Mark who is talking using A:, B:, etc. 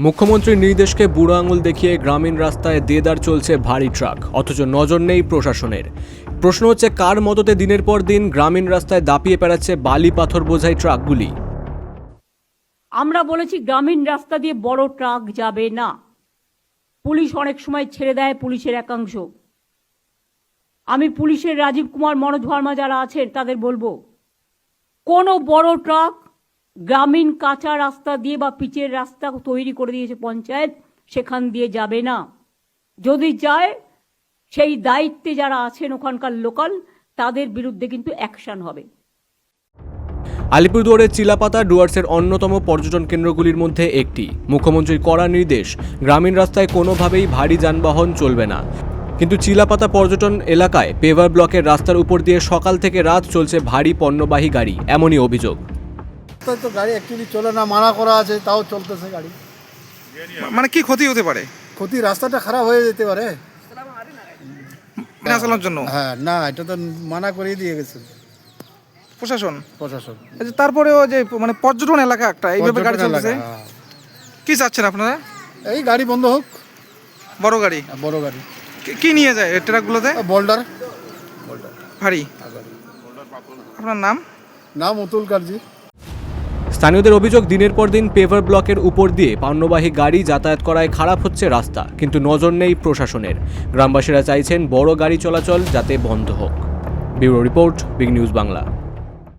A: মুখ্যমন্ত্রীর নির্দেশকে বুড়ো আঙুল দেখিয়ে গ্রামীণ রাস্তায় দেদার চলছে ভারী ট্রাক, অথচ নজর নেই প্রশাসনের। প্রশ্ন হচ্ছে, কার মদতে দিনের পর দিন গ্রামীণ রাস্তায় দাপিয়ে বেড়াচ্ছে বালি পাথর বোঝাই ট্রাকগুলি?
B: আমরা বলেছি, গ্রামীণ রাস্তা দিয়ে বড় ট্রাক যাবে না। পুলিশ অনেক সময় ছেড়ে দেয় পুলিশের একাংশ। আমি পুলিশের রাজীব কুমার, মনোজ ভার্মা যারা আছেন, তাদের বলব, কোনো বড় ট্রাক গ্রামীণ কাঁচা রাস্তা দিয়ে বা পিচের রাস্তা তৈরি করে দিয়েছে পঞ্চায়েত, সেখান দিয়ে যাবে না। যদি যায়, সেই দায়িত্বে যারা আছেন ওখানকার লোকাল, তাদের বিরুদ্ধে কিন্তু অ্যাকশন হবে।
A: আলিপুরদুয়ারের চিলাপাতা ডুয়ার্সের অন্যতম পর্যটন কেন্দ্রগুলির মধ্যে একটি। মুখ্যমন্ত্রীর কড়া নির্দেশ, গ্রামীণ রাস্তায় কোনোভাবেই ভারী যানবাহন চলবে না। কিন্তু চিলাপাতা পর্যটন এলাকায় পেভার ব্লকের রাস্তার উপর দিয়ে সকাল থেকে রাত চলছে ভারী পণ্যবাহী গাড়ি, এমনই অভিযোগ।
C: রাস্তায় তো গাড়ি অ্যাকচুয়ালি চলে না মানা করা আছে তাও চলতেছে গাড়ি।
D: মানে কি ক্ষতি হতে পারে?
C: ক্ষতি রাস্তাটা খারাপ হয়ে যেতে পারে।
D: না চালানোর জন্য?
C: হ্যাঁ না এটা তো মানা করিয়ে দিয়ে গেছে।
D: প্রশাসন?
C: প্রশাসন।
D: আচ্ছা, তারপরেও যে মানে পর্যটন এলাকা একটা এইভাবে গাড়ি
C: হ্যাঁ।
D: কি চাচ্ছেন আপনারা?
C: এই গাড়ি বন্ধ হোক।
D: বড় গাড়ি?
C: বড় গাড়ি।
D: কি নিয়ে যায় ট্রাকগুলোতে?
C: বোল্ডার।
D: ভারী। আপনার নাম?
C: নাম অতুল কার্জি।
A: স্থানীয়দের অভিযোগ দিনের পর দিন পেভার ব্লকের উপর দিয়ে পণ্যবাহী গাড়ি যাতায়াত করায় খারাপ হচ্ছে রাস্তা, কিন্তু নজর নেই প্রশাসনের। গ্রামবাসীরা চাইছেন বড় গাড়ি চলাচল যাতে বন্ধ হোক। Bureau report, big news Bangla.